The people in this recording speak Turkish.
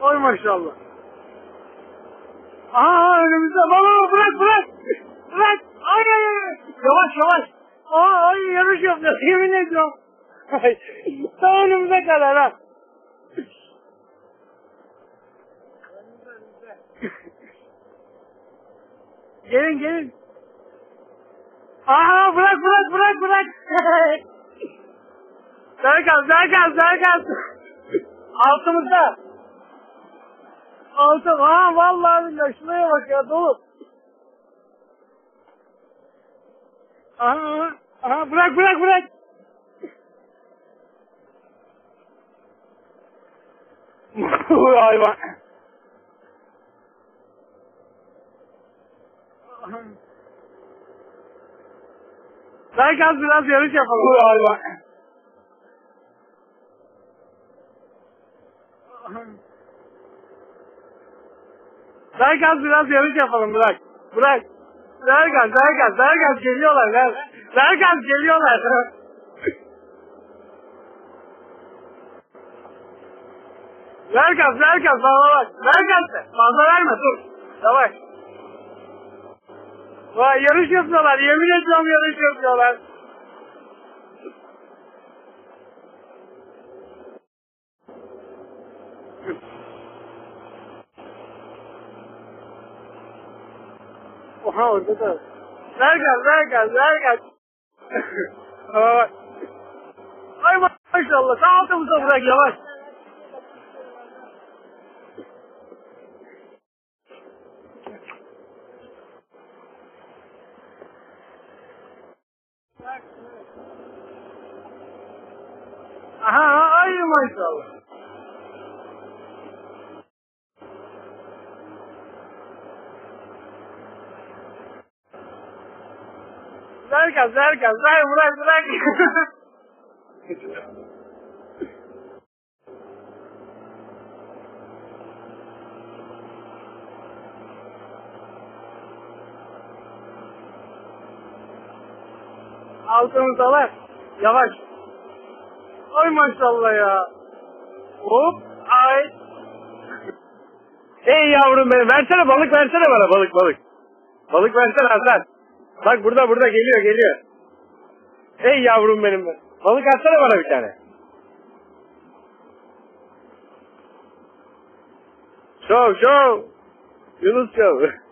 Oy maşallah. Aha önümüzde. Baba bırak bırak. Bırak. Ay ay ay. Yavaş yavaş. Aa ay yarış yapıyor. Yemin ediyorum. Tam önümüze kadar ha. gelin gelin. Aa bırak bırak bırak bırak. Daha gaz daha gaz daha gaz. Altımızda. Altı. Aa vallahi billahi şuraya bak ya dolu. Aha, aha, bırak bırak bırak. Hayvan. Daha gaz biraz yarış yapalım. Hayvan. Gaz biraz yarış yapalım bırak. Bırak. Gaz, daha gaz geliyorlar. Daha gaz geliyorlar. ver gaz, bana bak. De. Fazla verme, dur. Yavaş. Vay yarış yapıyorlar, yemin ediyorum yarış yapıyorlar. Oha वहाँ होते तो रहेगा रहेगा रहेगा माशाल्लाह कहाँ तुम तो सब रह गया, बस। हाँ, हाँ आई माशाल्लाह। Ver gaz, ver bırak bırak. Altımızdalar. Yavaş. Ay maşallah ya. Hop. Ay. Hey yavrum benim versene balık versene bana balık balık. Balık versene Hasan. Bak burada burada geliyor geliyor. Hey yavrum benim. Balık atsana bana bir tane. Show show. Yunus show.